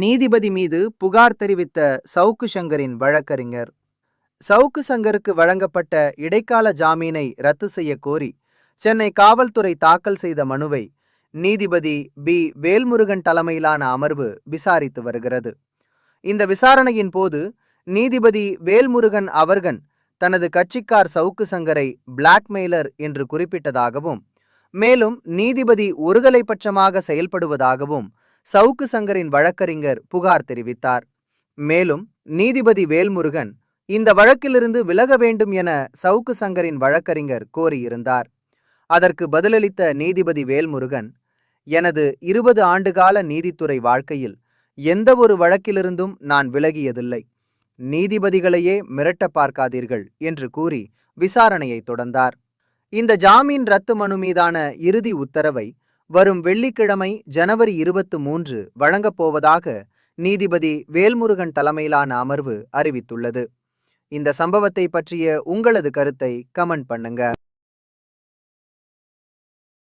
நீதிபதி மீது புகார் தெரிவித்த சவுக்கு சங்கரின் வழக்கறிஞர். சவுக்கு சங்கருக்கு வழங்கப்பட்ட இடைக்கால ஜாமீனை ரத்து செய்ய கோரி சென்னை காவல்துறை தாக்கல் செய்த மனுவை நீதிபதி பி. வேல்முருகன் தலைமையிலான அமர்வு விசாரித்து வருகிறது. இந்த விசாரணையின் போது நீதிபதி வேல்முருகன் அவர்கன் தனது கட்சிக்கார் சவுக்கு சங்கரை பிளாக்மெயிலர் என்று குறிப்பிட்டதாகவும் மேலும் நீதிபதி ஒருதலை பட்சமாக செயல்படுவதாகவும் சவுக்கு சங்கரின் வழக்கறிஞர் புகார் தெரிவித்தார். மேலும் நீதிபதி வேல்முருகன் இந்த வழக்கிலிருந்து விலக வேண்டும் என சவுக்கு சங்கரின் வழக்கறிஞர் கோரியிருந்தார். அதற்கு பதிலளித்த நீதிபதி வேல்முருகன் எனது இருபது ஆண்டுகால நீதித்துறை வாழ்க்கையில் எந்த ஒரு வழக்கிலிருந்தும் நான் விலகியதில்லை. நீதிபதிகளையே மிரட்ட பார்க்காதீர்கள் என்று கூறி விசாரணையை தொடர்ந்தார். இந்த ஜாமீன் ரத்து மனு மீதான இறுதி உத்தரவை வரும் வெள்ளிக்கிழமை ஜனவரி இருபத்து மூன்று வழங்கப் போவதாக நீதிபதி வேல்முருகன் தலைமையிலான அமர்வு அறிவித்துள்ளது. இந்த சம்பவத்தை பற்றிய உங்களது கருத்தை கமெண்ட் பண்ணுங்க.